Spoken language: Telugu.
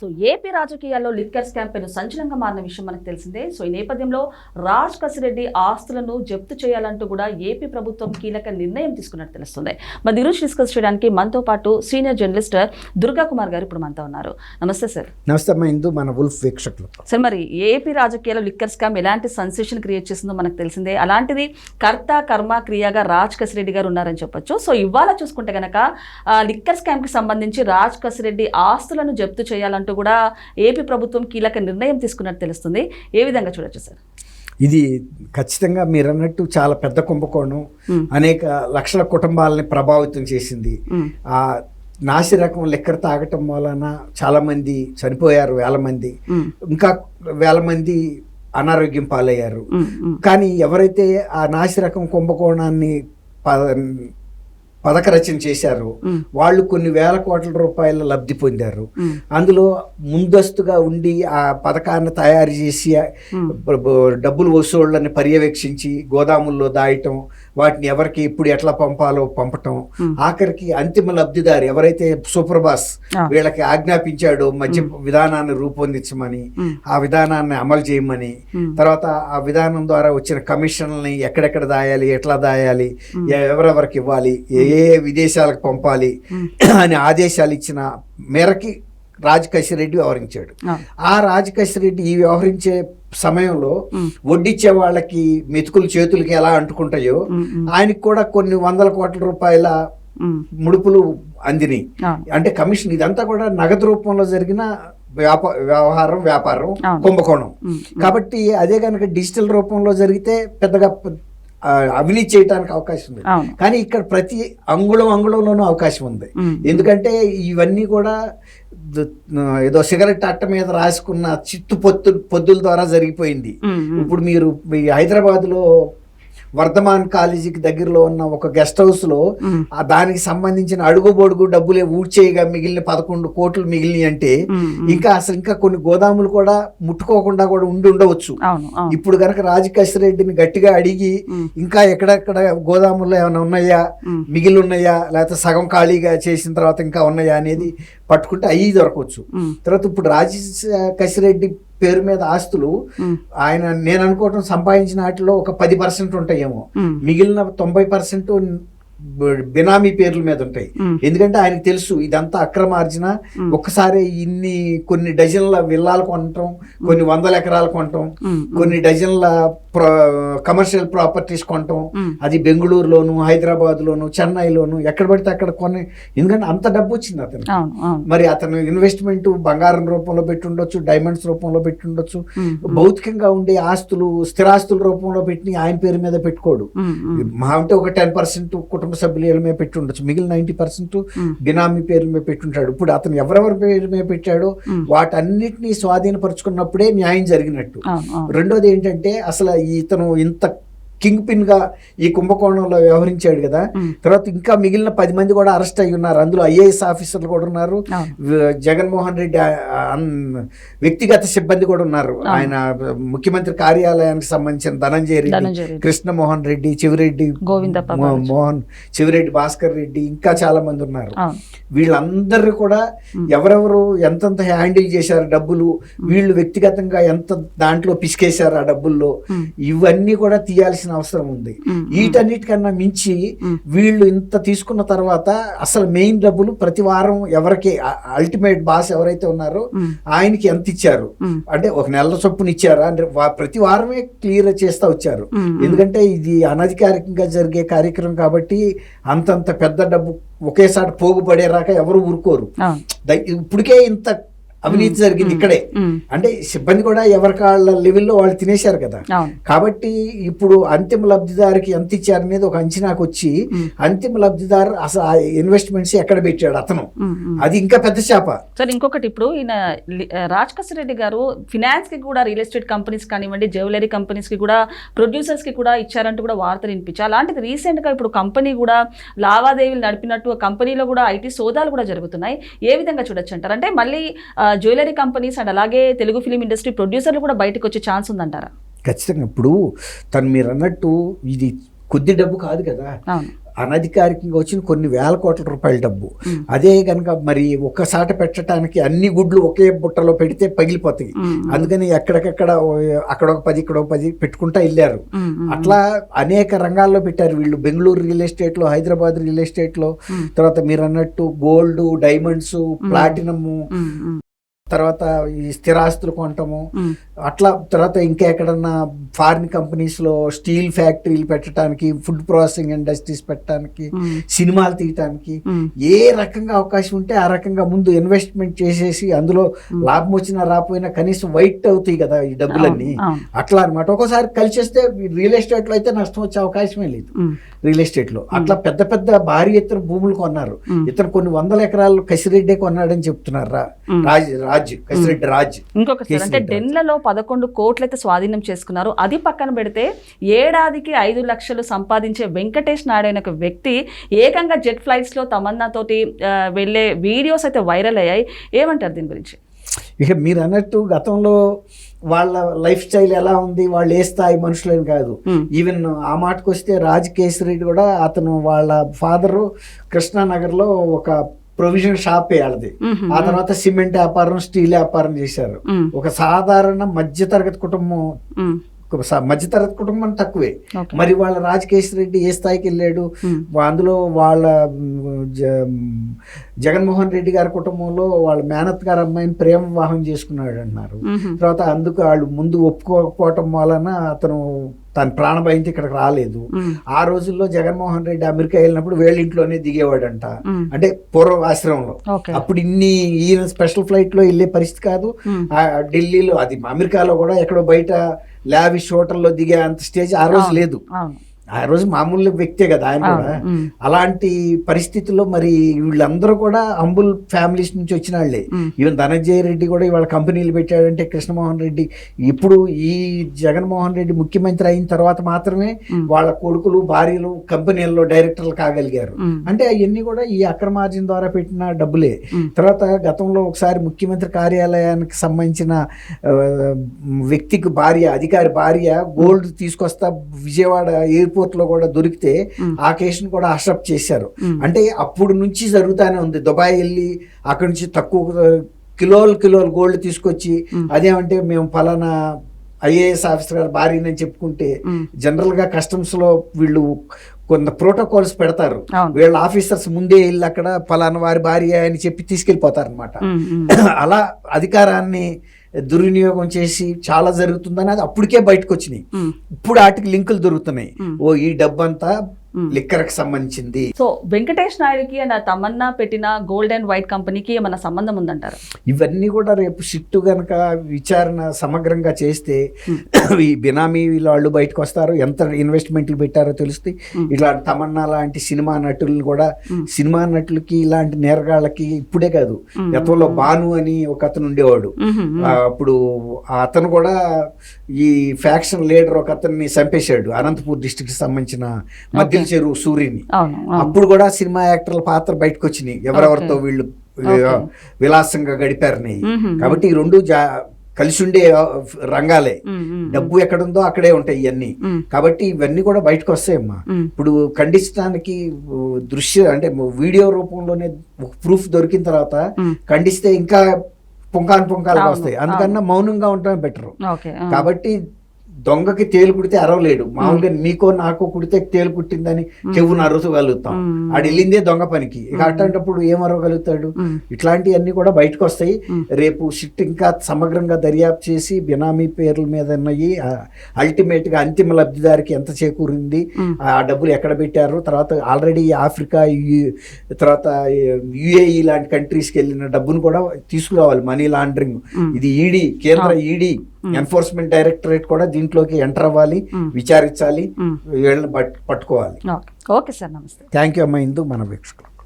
సో ఏపీ రాజకీయాల్లో లిక్కర్ స్కామ్ పేరు సంచలనంగా మారిన విషయం మనకు తెలిసిందే. సో ఈ నేపథ్యంలో రాజ్ కసిరెడ్డి ఆస్తులను జప్తు చేయాలంటూ కూడా ఏపీ ప్రభుత్వం కీలక నిర్ణయం తీసుకున్నట్టు తెలుస్తుంది. మరి ఈరోజు డిస్కస్ చేయడానికి మనతో పాటు సీనియర్ జర్నలిస్ట్ దుర్గా కుమార్ గారు ఇప్పుడు మనతో ఉన్నారు. నమస్తే సార్. నమస్తే ఇందు మన ఉల్ఫ్ వీక్షకులు. సార్ మరి ఏపీ రాజకీయాల్లో లిక్కర్ స్కామ్ ఎలాంటి సెన్సేషన్ క్రియేట్ చేసిందో మనకు తెలిసిందే. అలాంటిది కర్త కర్మ క్రియగా రాజ్ కసిరెడ్డి గారు ఉన్నారని చెప్పొచ్చు. సో ఇవాళ చూసుకుంటే కనుక లిక్కర్ స్కామ్కి సంబంధించి రాజ్ కసిరెడ్డి ఆస్తులను జప్తు చేయాలంటూ కూడా ఏపీ ప్రభుత్వం కీలక నిర్ణయం తీసుకున్నట్టు తెలుస్తుంది ఏ విధంగా చూడొచ్చు సార్ ఇది ఖచ్చితంగా మీరు అన్నట్టు చాలా పెద్ద కుంభకోణం. అనేక లక్షల కుటుంబాలని ప్రభావితం చేసింది. ఆ నాసి రకం లెక్కర తాగటం వలన చాలా మంది చనిపోయారు వేల మంది. ఇంకా వేల మంది అనారోగ్యం పాలయ్యారు. కానీ ఎవరైతే ఆ నాసి రకం కుంభకోణాన్ని ప పథకరచన చేశారో. వాళ్ళు కొన్ని వేల కోట్ల రూపాయల లబ్ధి పొందారు. అందులో ముందస్తుగా ఉండి ఆ పథకాన్ని తయారు చేసి డబ్బులు వసూళ్ళని పర్యవేక్షించి గోదాముల్లో దాయటం వాటిని ఎవరికి ఎప్పుడు ఎట్లా పంపాలో పంపటం. ఆఖరికి అంతిమ లబ్ధిదారు ఎవరైతే సూపర్ బాస్ ఆ. వీళ్ళకి ఆజ్ఞాపించాడో మధ్య విధానాన్ని రూపొందించమని. ఆ విధానాన్ని అమలు చేయమని. తర్వాత ఆ విధానం ద్వారా వచ్చిన కమిషన్లని ఎక్కడెక్కడ దాయాలి ఎట్లా దాయాలి ఎవరెవరికి ఇవ్వాలి ఏ ఏ విదేశాలకు పంపాలి అని ఆదేశాలు ఇచ్చిన మేరకి రాజకేశ్వర వ్యవహరించాడు ఆ. రాజకేశ్వర రెడ్డి ఈ వ్యవహరించే సమయంలో మ్మ్. వడ్డిచ్చే వాళ్ళకి మెతుకులు చేతులకి ఎలా అంటుకుంటాయో. మ్మ్. ఆయనకి కూడా కొన్ని వందల కోట్ల రూపాయల. ముడుపులు అందినాయి. అంటే కమిషన్ ఇదంతా కూడా నగదు రూపంలో జరిగిన వ్యాప వ్యవహారం వ్యాపారం. కుంభకోణం. కాబట్టి అదే కనుక డిజిటల్ రూపంలో జరిగితే పెద్దగా అవినీతి చేయడానికి అవకాశం ఉంది కానీ ఇక్కడ ప్రతి అంగుళం అంగుళంలోనూ అవకాశం ఉంది. ఎందుకంటే ఇవన్నీ కూడా ఏదో సిగరెట్ అట్ట మీద రాసుకున్న చిత్తు పొత్తు పొద్దుల ద్వారా జరిగిపోయింది. ఇప్పుడు మీరు మీ హైదరాబాద్లో వర్ధమాన్ కాలేజీకి దగ్గరలో ఉన్న ఒక గెస్ట్ హౌస్లో మ్మ్. ఆ దానికి సంబంధించిన అడుగు బొడుగు డబ్బులే ఊడ్చేయగా మిగిలిన పదకొండు కోట్లు మిగిలినాయి అంటే. ఇంకా అసలు ఇంకా కొన్ని గోదాములు కూడా ముట్టుకోకుండా కూడా ఉండి ఉండవచ్చు ఇప్పుడు కనుక రాజకేశ్వర రెడ్డిని గట్టిగా అడిగి. ఇంకా ఎక్కడెక్కడ గోదాముల్లో ఏమైనా ఉన్నాయా. మిగిలి ఉన్నాయా లేకపోతే సగం ఖాళీగా చేసిన తర్వాత ఇంకా ఉన్నాయా అనేది పట్టుకుంటే అయ్యి దొరకవచ్చు. తర్వాత ఇప్పుడు రాజకేశ్వర రెడ్డి పేరు మీద ఆస్తులు. ఆయన నేను అనుకోవటం సంపాదించిన వాటిలో ఒక పది పర్సెంట్ ఉంటాయేమో. మిగిలిన తొంభై పర్సెంట్ బినామీ పేర్ల మీద ఉంటాయి. ఎందుకంటే ఆయనకు తెలుసు ఇదంతా అక్రమార్జన. ఒక్కసారి ఇన్ని కొన్ని డజన్ల విల్లాలు కొనటం కొన్ని వందల ఎకరాలు కొనటం. కొన్ని డజన్ల కమర్షియల్ ప్రాపర్టీస్ కొనటం. అది బెంగళూరులోను హైదరాబాద్లోను చెన్నైలోను ఎక్కడ పడితే అక్కడ కొన్ని ఎందుకంటే అంత డబ్బు వచ్చింది అతను మరి అతను ఇన్వెస్ట్మెంట్ బంగారం రూపంలో పెట్టుండొచ్చు డైమండ్స్ రూపంలో పెట్టుండొచ్చు. భౌతికంగా ఉండే ఆస్తులు స్థిరాస్తుల రూపంలో పెట్టి ఆయన పేరు మీద పెట్టుకోడు. మహా అంటే ఒక టెన్ పర్సెంట్ కుటుంబ సభ్యుల మీద పెట్టి ఉండొచ్చు మిగిలిన నైంటీ పర్సెంట్. బినామీ పేరు మీద పెట్టుంటాడు ఇప్పుడు అతను ఎవరెవరి పేరు మీద పెట్టాడో. వాటన్నిటినీ స్వాధీనపరుచుకున్నప్పుడే న్యాయం జరిగినట్టు రెండోది ఏంటంటే అసలు ఇతను ఇంత కింగ్ పిన్గా ఈ కుంభకోణంలో వ్యవహరించాడు కదా. తర్వాత ఇంకా మిగిలిన పది మంది కూడా అరెస్ట్ అయ్యి ఉన్నారు అందులో ఐఏఎస్ ఆఫీసర్లు కూడా ఉన్నారు జగన్మోహన్ రెడ్డి వ్యక్తిగత సిబ్బంది కూడా ఉన్నారు. ఆయన ముఖ్యమంత్రి కార్యాలయానికి సంబంధించిన ధనంజయ రెడ్డి. కృష్ణమోహన్ రెడ్డి చివిరెడ్డి బాలాజీ. మోహన్ చివిరెడ్డి భాస్కర్ రెడ్డి ఇంకా చాలా మంది ఉన్నారు వీళ్ళందరూ కూడా. ఎవరెవరు ఎంతెంత హ్యాండిల్ చేశారు డబ్బులు వీళ్ళు వ్యక్తిగతంగా ఎంత దాంట్లో పిసికేశారు ఆ డబ్బుల్లో. ఇవన్నీ కూడా తీయాల్సిన అవసరం ఉంది. వీటన్నిటికన్నా మించి. వీళ్ళు ఇంత తీసుకున్న తర్వాత అసలు మెయిన్ డబ్బులు ప్రతి వారం ఎవరికి అల్టిమేట్ బాస్ ఎవరైతే ఉన్నారో. ఆయనకి ఎంత ఇచ్చారు. అంటే ఒక నెల చొప్పున ఇచ్చారా అంటే ప్రతి వారమే క్లియర్ చేస్తా వచ్చారు. ఎందుకంటే ఇది అనధికారికంగా జరిగే కార్యక్రమం కాబట్టి అంతంత పెద్ద డబ్బు ఒకేసారి పోగుపడేరాక ఎవరు ఊరుకోరు ఇప్పటికే ఇంత అవినీతి జరిగింది ఇక్కడే. అంటే సిబ్బంది కూడా ఎవరికి వాళ్ళ లెవెల్లో వాళ్ళు తినేశారు కదా. కాబట్టి ఇప్పుడు అంతిమ లబ్ధిదారికి ఎంత ఇచ్చారనేది ఒక అంచనాకు వచ్చి. అంతిమ లబ్ధిదారు అసలు ఆ ఇన్వెస్ట్మెంట్స్ ఎక్కడ పెట్టాడు అతను. అది ఇంకా పెద్ద చేప. సార్ ఇంకొకటి ఇప్పుడు ఈయన రాజ్ రెడ్డి గారు ఫినాన్స్కి కూడా రియల్ ఎస్టేట్ కంపెనీస్ కానివ్వండి జ్యువెలరీ కంపెనీస్కి కూడా ప్రొడ్యూసర్స్కి కూడా ఇచ్చారంటూ కూడా వార్తలు వినిపించాయి అలాంటిది రీసెంట్గా ఇప్పుడు కంపెనీ కూడా లావాదేవీలు నడిపినట్టు కంపెనీలో కూడా ఐటీ సోదాలు కూడా జరుగుతున్నాయి. ఏ విధంగా చూడొచ్చు అంటారు? అంటే మళ్ళీ జ్యువెలరీ కంపెనీస్ అండ్ అలాగే తెలుగు ఫిలిం ఇండస్ట్రీ ప్రొడ్యూసర్లు కూడా బయటకు వచ్చే ఛాన్స్ ఉందంటారా? ఖచ్చితంగా. ఇప్పుడు తను మీరు అన్నట్టు ఇది కొద్ది డబ్బు కాదు కదా. అనధికారికంగా వచ్చిన కొన్ని వేల కోట్ల రూపాయల డబ్బు. అదే కనుక మరి ఒక్కసాట పెట్టడానికి అన్ని గుడ్లు ఒకే బుట్టలో పెడితే పగిలిపోతాయి. అందుకని ఎక్కడికక్కడ అక్కడ ఒక పది ఇక్కడ ఒక పది పెట్టుకుంటా వెళ్ళారు. అట్లా అనేక రంగాల్లో పెట్టారు వీళ్ళు. బెంగళూరు రియల్ ఎస్టేట్లో హైదరాబాద్ రియల్ ఎస్టేట్లో. తర్వాత మీరు అన్నట్టు గోల్డ్ డైమండ్స్ ప్లాటినము. తర్వాత ఈ స్థిరాస్తులు కొనటము. అట్లా తర్వాత ఇంకా ఎక్కడన్నా ఫారిన్ కంపెనీస్లో స్టీల్ ఫ్యాక్టరీలు పెట్టడానికి ఫుడ్ ప్రాసెసింగ్ ఇండస్ట్రీస్ పెట్టడానికి. సినిమాలు తీయటానికి. ఏ రకంగా అవకాశం ఉంటే ఆ రకంగా ముందు ఇన్వెస్ట్మెంట్ చేసేసి అందులో లాభం వచ్చినా రాకపోయినా కనీసం వైట్ అవుతాయి కదా ఈ డబ్బులన్నీ. అట్లా అన్నమాట ఒక్కోసారి కలిసేస్తే రియల్ ఎస్టేట్లో అయితే నష్టం వచ్చే అవకాశమే లేదు. రియల్ ఎస్టేట్లో అట్లా పెద్ద పెద్ద భారీ ఎత్తున భూములు కొన్నారు. ఇతను కొన్ని వందల ఎకరాలు కసిరెడ్డే కొన్నాడని చెప్తున్నారు. రాజ్ రాజ్ కసిరెడ్డి రాజ్ ఇంకొక సార్ అంటే డెన్లలో పదకొండు కోట్లయితే స్వాధీనం చేసుకున్నారు. అది పక్కన పెడితే ఏడాదికి ఐదు లక్షలు సంపాదించే వెంకటేష్ నాయుడు అనే ఒక వ్యక్తి ఏకంగా జెట్ ఫ్లైట్స్లో తమన్నా తోటి ఆ, వెళ్ళే వీడియోస్ అయితే వైరల్ అయ్యాయి. ఏమంటారు దీని గురించి? ఇక మీరు అన్నట్టు గతంలో వాళ్ళ లైఫ్ స్టైల్ ఎలా ఉంది వాళ్ళు ఏ స్థాయి మనుషులని కాదు. ఈవెన్ ఆ మాటకు వస్తే రాజ్ కేసరెడ్డి కూడా అతను వాళ్ళ ఫాదరు కృష్ణానగర్లో ఒక ప్రొవిజన్ షాప్ వాళ్ళది మ్మ్. ఆ తర్వాత సిమెంట్ వ్యాపారం స్టీల్ వ్యాపారం చేశారు. ఒక సాధారణ మధ్యతరగతి కుటుంబం మధ్యతరగతి కుటుంబం తక్కువే. మరి వాళ్ళ రాజకేశ్ రెడ్డి ఏ స్థాయికి వెళ్ళాడు. అందులో వాళ్ళ జగన్మోహన్ రెడ్డి గారి కుటుంబంలో వాళ్ళ మేనత్ గారి అమ్మాయిని ప్రేమ వివాహం చేసుకున్నాడు అన్నారు. తర్వాత అందుకు వాళ్ళు ముందు ఒప్పుకోకపోవటం వలన అతను తన ప్రాణభయంతో ఇక్కడికి రాలేదు. ఆ రోజుల్లో జగన్మోహన్ రెడ్డి అమెరికా వెళ్ళినప్పుడు వేళ్ళ ఇంట్లోనే దిగేవాడంట. అంటే పూర్వ ఆశ్రమంలో. అప్పుడు ఇన్ని ఈయన స్పెషల్ ఫ్లైట్లో వెళ్ళే పరిస్థితి కాదు. ఢిల్లీలో అది అమెరికాలో కూడా ఎక్కడో బయట లావిష్ హోటల్లో దిగే అంత స్టేజ్ ఆ రోజు. లేదు. ఆ రోజు మామూలు వ్యక్తే కదా ఆయన కూడా. అలాంటి పరిస్థితుల్లో మరి వీళ్ళందరూ కూడా అంబుల్ ఫ్యామిలీస్ నుంచి వచ్చిన వాళ్ళే. ఈవెన్ ధనంజయ రెడ్డి కూడా ఇవాళ కంపెనీలు పెట్టాడంటే కృష్ణమోహన్ రెడ్డి ఇప్పుడు ఈ జగన్మోహన్ రెడ్డి ముఖ్యమంత్రి అయిన తర్వాత మాత్రమే. వాళ్ళ కొడుకులు భార్యలు కంపెనీల్లో డైరెక్టర్లు కాగలిగారు. అంటే అవన్నీ కూడా ఈ అక్రమార్జన ద్వారా పెట్టిన డబ్బులే. తర్వాత గతంలో ఒకసారి ముఖ్యమంత్రి కార్యాలయానికి సంబంధించిన వ్యక్తికి భార్య అధికారి భార్య గోల్డ్ తీసుకొస్తా విజయవాడ ఎయిర్పోర్ట్ లో కూడా దొరికితే. ఆ కేసును కూడా అసెప్ట్ చేశారు. అంటే అప్పుడు నుంచి జరుగుతానే ఉంది దుబాయ్ వెళ్ళి అక్కడి నుంచి తక్కువ కిలోలు కిలోలు గోల్డ్ తీసుకొచ్చి. అదేమంటే మేము ఫలానా ఐఏఎస్ ఆఫీసర్ గారు భార్యని చెప్పుకుంటే. జనరల్గా కస్టమ్స్లో వీళ్ళు కొంత ప్రోటోకాల్స్ పెడతారు. వీళ్ళ ఆఫీసర్స్ ముందే వెళ్ళి అక్కడ ఫలానా వారి భార్య అని చెప్పి తీసుకెళ్ళిపోతారు అనమాట. అలా అధికారాన్ని దుర్వినియోగం చేసి చాలా జరుగుతుందని అది అప్పటికే బయటకు వచ్చినాయి. ఇప్పుడు వాటికి లింకులు దొరుకుతున్నాయి. ఓ ఈ డబ్బంతా మ్మ్. లిక్కర్కి సంబంధించింది. సో వెంకటేష్ నాయుడుకి ఆ తమన్నా పెట్టిన గోల్డ్ అండ్ వైట్ కంపెనీకి ఏమైనా సంబంధం ఉందంటారు? ఇవన్నీ కూడా రేపు సిట్టు గనక విచారణ సమగ్రంగా చేస్తే ఈ బినామీ వాళ్ళు బయటకు వస్తారు. ఎంత ఇన్వెస్ట్మెంట్లు పెట్టారో తెలుస్తుంది మ్మ్. ఇలాంటి తమన్నా లాంటి సినిమా నటులను కూడా. సినిమా నటులకి ఇలాంటి నేరగాళ్ళకి ఇప్పుడే కాదు. గతంలో బాను అని ఒక అతను ఉండేవాడు. అప్పుడు అతను కూడా ఈ ఫ్యాక్షన్ లీడర్ ఒక అతన్ని చంపేశాడు. అనంతపూర్ డిస్టిక్ సంబంధించిన మధ్యల చెరువు సూర్యుని. అప్పుడు కూడా సినిమా యాక్టర్ల పాత్ర బయటకు వచ్చినాయి ఎవరెవరితో. వీళ్ళు. విలాసంగా గడిపారని. కాబట్టి ఈ రెండు కలిసి ఉండే రంగాలే. డబ్బు ఎక్కడుందో అక్కడే ఉంటాయి ఇవన్నీ. కాబట్టి ఇవన్నీ కూడా బయటకు వస్తాయమ్మా మ్మ్. ఇప్పుడు ఖండించడానికి దృశ్య అంటే వీడియో రూపంలోనే ప్రూఫ్ దొరికిన తర్వాత. ఖండిస్తే ఇంకా పుంకాను పుంకాలుగా వస్తాయి అందుకన్నా మౌనంగా ఉండటమే బెటర్. కాబట్టి దొంగకి తేలు కుడితే అరవలేడు మామూలుగా నీకో నాకో కుడితే తేలు కుట్టిందని చెవును అరుచగలుగుతాం మ్మ్. ఆడు వెళ్ళిందే దొంగ పనికి. ఇక అట్లాంటప్పుడు ఏం అరవగలుగుతాడు. ఇట్లాంటివన్నీ కూడా బయటకు వస్తాయి. రేపు షిట్ ఇంకా సమగ్రంగా దర్యాప్తు చేసి బినామీ పేర్ల మీద ఉన్నాయి. అల్టిమేట్గా అంతిమ లబ్ధిదారికి ఎంత చేకూరింది. ఆ డబ్బులు ఎక్కడ పెట్టారు? తర్వాత ఆల్రెడీ ఆఫ్రికా తర్వాత యుఏఈ లాంటి కంట్రీస్కి వెళ్ళిన డబ్బును కూడా తీసుకురావాలి. Money laundering. ఇది ఈడీ కేంద్ర ఈడీ. ఎన్ఫోర్స్మెంట్ డైరెక్టరేట్ కూడా దీంట్లోకి ఎంటర్ అవ్వాలి మ్మ్. విచారించాలి మ్మ్. వీళ్ళని పట్- పట్టుకోవాలి. ఓకే ఓకే సార్ నమస్తే. థ్యాంక్ యూ అమ్మా. ఇందు మన వీక్షకులు.